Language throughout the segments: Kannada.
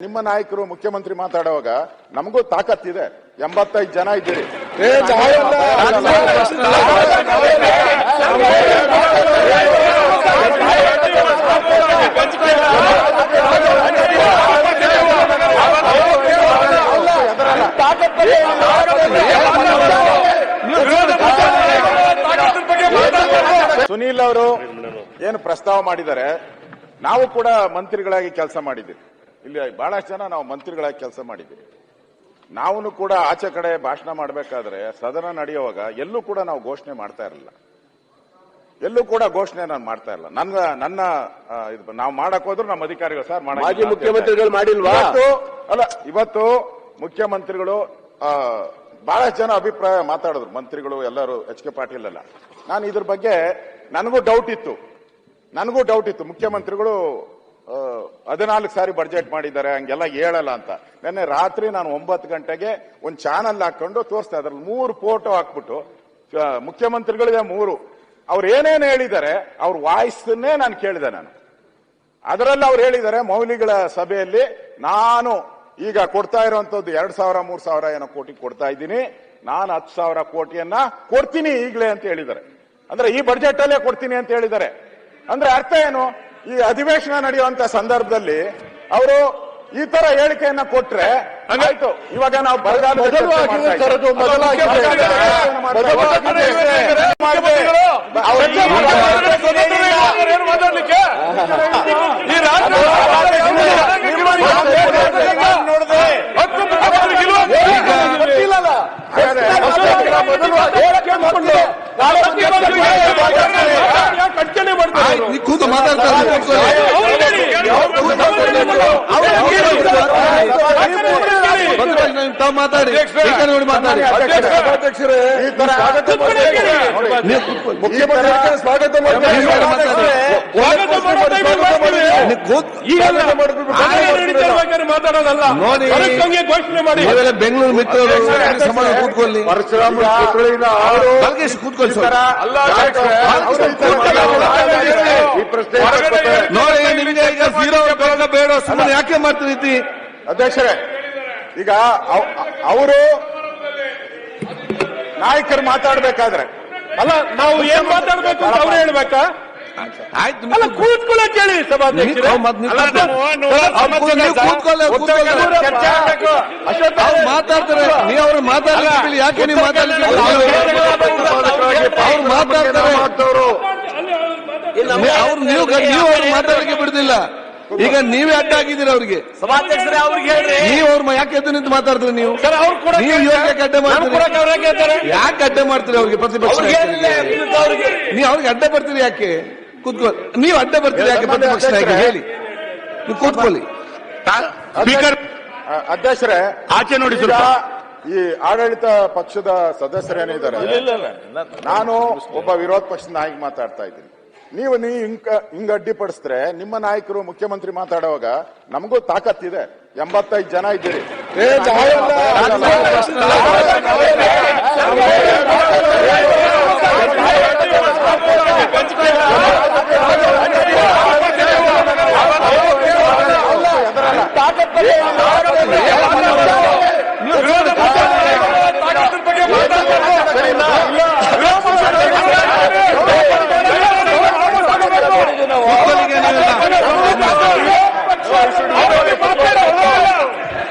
ನಿಮ್ಮ ನಾಯಕರು ಮುಖ್ಯಮಂತ್ರಿ ಮಾತಾಡುವಾಗ ನಮಗೂ ತಾಕತ್ತಿದೆ ಎಂಬತ್ತೈದು ಜನ ಇದ್ದೀರಿ. ಸುನೀಲ್ ಅವರು ಏನು ಪ್ರಸ್ತಾವ ಮಾಡಿದ್ದಾರೆ. ನಾವು ಕೂಡ ಮಂತ್ರಿಗಳಾಗಿ ಕೆಲಸ ಮಾಡಿದ್ದೀವಿ. ಇಲ್ಲಿ ಬಹಳಷ್ಟು ಜನ ನಾವು ಮಂತ್ರಿಗಳಾಗಿ ಕೆಲಸ ಮಾಡಿದ್ದೀವಿ. ನಾವು ಕೂಡ ಆಚೆ ಕಡೆ ಭಾಷಣ ಮಾಡಬೇಕಾದ್ರೆ ಸದನ ನಡೆಯುವಾಗ ಎಲ್ಲೂ ಕೂಡ ನಾವು ಘೋಷಣೆ ಮಾಡ್ತಾ ಇರಲಿಲ್ಲ. ಎಲ್ಲೂ ಕೂಡ ಘೋಷಣೆ ನಾನು ಮಾಡ್ತಾ ಇಲ್ಲ ನನ್ನ ನನ್ನ ನಾವು ಮಾಡಕ್ ಹೋದ್ರು ನಮ್ಮ ಅಧಿಕಾರಿಗಳು ಸರ್ ಮಾಡಿ ಮಾಜಿ ಮುಖ್ಯಮಂತ್ರಿಗಳು ಮಾಡಿಲ್ವಾ? ಅಲ್ಲ ಇವತ್ತು ಮುಖ್ಯಮಂತ್ರಿಗಳು ಬಹಳಷ್ಟು ಜನ ಅಭಿಪ್ರಾಯ ಮಾತಾಡಿದ್ರು. ಮಂತ್ರಿಗಳು ಎಲ್ಲರೂ ಎಚ್ ಕೆ ಪಾಟೀಲ್ ಅಲ್ಲ ನಾನು ಇದ್ರ ಬಗ್ಗೆ ನನಗೂ ಡೌಟ್ ಇತ್ತು. ನನಗೂ ಡೌಟ್ ಇತ್ತು. ಮುಖ್ಯಮಂತ್ರಿಗಳು ಹದಿನಾಲ್ಕು ಸಾರಿ ಬಡ್ಜೆಟ್ ಮಾಡಿದ್ದಾರೆ, ಹಂಗೆಲ್ಲ ಹೇಳಲ್ಲ ಅಂತ. ನಿನ್ನೆ ರಾತ್ರಿ ನಾನು ಒಂಬತ್ತು ಗಂಟೆಗೆ ಒಂದು ಚಾನಲ್ ಹಾಕೊಂಡು ತೋರಿಸ್ತೆ ಅದ್ರಲ್ಲಿ ಮೂರು ಫೋಟೋ ಹಾಕ್ಬಿಟ್ಟು ಮುಖ್ಯಮಂತ್ರಿಗಳಿದೆ ಮೂರು. ಅವ್ರು ಏನೇನು ಹೇಳಿದ್ದಾರೆ, ಅವ್ರ ವಾಯ್ಸನ್ನೇ ನಾನು ಕೇಳಿದೆ ನಾನು. ಅದರಲ್ಲಿ ಅವ್ರು ಹೇಳಿದ್ದಾರೆ ಮೌಲಿಗಳ ಸಭೆಯಲ್ಲಿ ನಾನು ಈಗ ಕೊಡ್ತಾ ಇರುವಂತದ್ದು ಎರಡ್ ಸಾವಿರ, ಮೂರ್ ಸಾವಿರ ಏನೋ ಕೋಟಿ ಕೊಡ್ತಾ ಇದ್ದೀನಿ. ನಾನು ಹತ್ತು ಸಾವಿರ ಕೋಟಿಯನ್ನ ಕೊಡ್ತೀನಿ ಈಗಲೇ ಅಂತ ಹೇಳಿದ್ದಾರೆ. ಅಂದ್ರೆ ಈ ಬಡ್ಜೆಟ್ ಅಲ್ಲೇ ಕೊಡ್ತೀನಿ ಅಂತ ಹೇಳಿದ್ದಾರೆ. ಅಂದ್ರೆ ಅರ್ಥ ಏನು? ಈ ಅಧಿವೇಶನ ನಡೆಯುವಂತ ಸಂದರ್ಭದಲ್ಲಿ ಅವರು ಈ ತರ ಹೇಳಿಕೆಯನ್ನ ಕೊಟ್ರೆ ಆಯ್ತು ಇವಾಗ ನಾವು ಬರಗಾಲದ ಚರ್ಚೆ ಮೊದಲು ಮಾಡ್ತಾ ಆಗಿದ್ದು ಸರ್ ಅದು ಇದ್ದೀವಿ. ಮೊದಲು ಆಗಿದ್ದು. ಮೊದಲು ಆಗಿದ್ದು. ಮುಖ್ಯಮಂತ್ರಿಗಳು ಅವ್ರು ಚರ್ಚೆ ಈಗ ಮಾಡಿದ್ರೆ ಸ್ವತಂತ್ರ ಇದ್ದಾರೆ, ಏನು ಮಾತಾಡ್ಲಿಕ್ಕೆ? ಈ ರಾಜ್ಯ ಹಕ್ಕು ಮುಖ್ಯಮಂತ್ರಿಗೆ ಇಲ್ವಾ? ಗೊತ್ತಿಲ್ಲಲ್ಲ. ಮೊದಲು ಹೇಳಿಕೆ ಮಾಡ್ಕೊಂಡು ನಾಳೆ ಮುಖ್ಯಮಂತ್ರಿಗೆ ಯಾಕೆ ಖಂಡನೆ ಮಾಡ್ತಾರೆ ಆಯ್ತು, ಅವರು? ನೀ ಕೂತು ಮಾತಾಡ್ತಾರೆ ಕೂತ್ಕೊಳ್ಳಿ. ಅವ್ರು ಹೇಳಿ. ಅವ್ರು ಮಾತಾಡ್ಲಿ. ಅವ್ರು ಹೇಳಿ. ಬಸವರಾಜ್ ನೀವು ತಾವು ಮಾತಾಡಿ ನೋಡಿ ಮಾತಾಡಿ. ಅಧ್ಯಕ್ಷರೇ. ಮುಖ್ಯಮಂತ್ರಿ ಸ್ವಾಗತ ಮಾಡೋ ಮಾತಾಡೋದಲ್ಲ. ಘೋಷಣೆ ಮಾಡಿ. ಬೆಂಗಳೂರು ಮಿತ್ರರು ಕೂತ್ಕೊಳ್ಳಿ. ಪರಶುರಾಮ ಕೂತ್ಕೊಳ್ಳಿ. ನೋಡಿ ನಿಮ್ಗೆ ಈಗ ಜೀರೋ ಬೇಡ ಸುಮ್ಮನೆ ಯಾಕೆ ಮಾಡ್ತೀರಿ ಅಧ್ಯಕ್ಷರೇ ಈಗ ಅವರು ನಾಯಕರು ಮಾತಾಡ್ಬೇಕಾದ್ರೆ. ಅಲ್ಲ ನಾವು ಏನ್ ಮಾತಾಡ್ಬೇಕು ಅಂತ ಅವ್ರು ಹೇಳ್ಬೇಕಾ? ಆಯ್ತು ಅಲ್ಲ ನೀವು ಕೂತ್ಕೊಳ್ಳೋಕೆ ಹೇಳಿ ಸಭಾಧ್ಯಕ್ಷರೇ. ಅಲ್ಲ. ನಾವು- ಅವ್ರು ಅವ್ರು. ಚರ್ಚೆ ಆಗ್ಬೇಕು. ಅಶ್ವತ್ಥ ಅವ್ರು ಮಾತಾಡ್ತಾರೆ ನೀವು ಅವ್ರು ಮಾತಾಡ್ಲಿಕ್ಕೆ ಬಿಡಿ, ಯಾಕೆ ನೀವು ಮಾತಾಡ್ಲಿಕ್ಕೆ ಬಿಡಿ? ಅವ್ರು ಮಾತಾಡ್ತಾರೆ. ನೀವು- ಅವ್ರು ನೀವು ನೀವು ಅವ್ರು ಮಾತಾಡಲಿಕ್ಕೆ ಬಿಡುದಿಲ್ಲ. ಈಗ ನೀವೇ ಅಡ್ಡ ಆಗಿದ್ದೀರಾ ಅವ್ರಿಗೆ. ಸಭಾಧ್ಯಕ್ಷರೇ ಅವ್ರಿಗೆ ಹೇಳ್ರಿ. ನೀವು ಅವ್ರ ಯಾಕೆ ಎದ್ದು ನಿಂತು ಮಾತಾಡ್ತೀರಿ ನೀವು? ಸರ್ ಅವ್ರು ಕೂಡ ನೀವು ಯೋಗ್ಯಕ್ಕೆ ಅಡ್ಡ ಮಾಡ್ತೀರಿ. ಅವ್ರೇ ಯಾಕೆ ಅಡ್ಡ ಮಾಡ್ತೀರಿ ಅವ್ರಿಗೆ ಪ್ರತಿಪಕ್ಷ ಅವ್ರಿಗೆ ನಾಯಕರಿಗೆ? ಅವ್ರಿಗೆ. ನೀವು ಅವ್ರಿಗೆ ಅಡ್ಡ ಬರ್ತೀರಿ ಯಾಕೆ? ಕೂತ್ಕೊಳ್ಳಿ ನೀವು ಅಡ್ಡ ಬರ್ತೀರಿ ಯಾಕೆ? ಪ್ರತಿಪಕ್ಷ ನಾಯಕ ಹೇಳಿ. ನೀವು ಕೂತ್ಕೊಳ್ಳಿ. ಸ್ಪೀಕರ್. ಅಧ್ಯಕ್ಷರೇ ಆಚೆ ನೋಡಿ ಈ ಆಡಳಿತ ಪಕ್ಷದ ಸದಸ್ಯರೇನಿದ್ದಾರೆ ನಾನು ಒಬ್ಬ ವಿರೋಧ ಪಕ್ಷದ ನಾಯಕ ಮಾತಾಡ್ತಾ ಇದ್ದೀನಿ. ನೀವು ನೀವು ಹಿಂಗ ಹಿಂಗ ಅಡ್ಡಿಪಡಿಸಿದ್ರೆ ನಿಮ್ಮ ನಾಯಕರು ಮುಖ್ಯಮಂತ್ರಿ ಮಾತಾಡುವಾಗ ನಮಗೂ ತಾಕತ್ತಿದೆ ಎಂಬತ್ತೈದು ಜನ ಇದ್ದೀರಿ.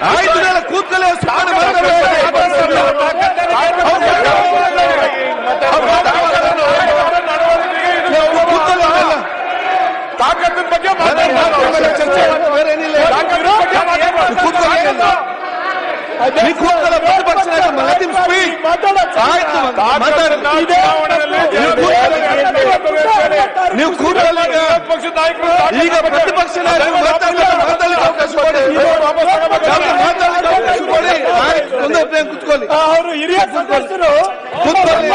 ಆಯ್ತು ನೀವೆಲ್ಲ ಕೂತ್ಕೊಳ್ಳಿ ಸುಮ್ಮನೆ ಮಾತಾಡಿ. ನೀವು ಕೂತ್ಕೊಳ್ಳಿ ನೀವೆಲ್ಲ. ತಾಕತ್ತಿನ ಬಗ್ಗೆ ಆಮೇಲೆ ಚರ್ಚೆ ಮಾಡೋದು ಬೇರೆ ಏನಿಲ್ಲ ನೀವು ಕೂತ್ಕೊಳ್ಳಿ ಎಲ್ಲ. ನೀವು ಕೂತ್ಕೊಳ್ಳಿ ಪ್ರತಿಪಕ್ಷ ನಾಯಕ let him speak. ಆಯ್ತು ಮಾತಾಡಿ ನೀವು. ಪಕ್ಷದ ನಾಯಕರು ಈಗ ಪ್ರತಿಪಕ್ಷ ನಾಯಕರು ಮಾತಾಡ್ಲಿಕ್ಕೆ ಮಾತಾಡ್ಲಿಕ್ಕೆ ಅವಕಾಶ ಕೊಡಿ ಮಾತಾಡ್ಲಿಕ್ಕೆ ಅವಕಾಶ ಕೊಡಿ ಪ್ಲೇನ್ ಕೂತ್ಕೊಳ್ಳಿ ಅವರು ಹಿರಿಯ ಸದಸ್ಯರು ಕೂತ್ಕೊಳ್ಳಿ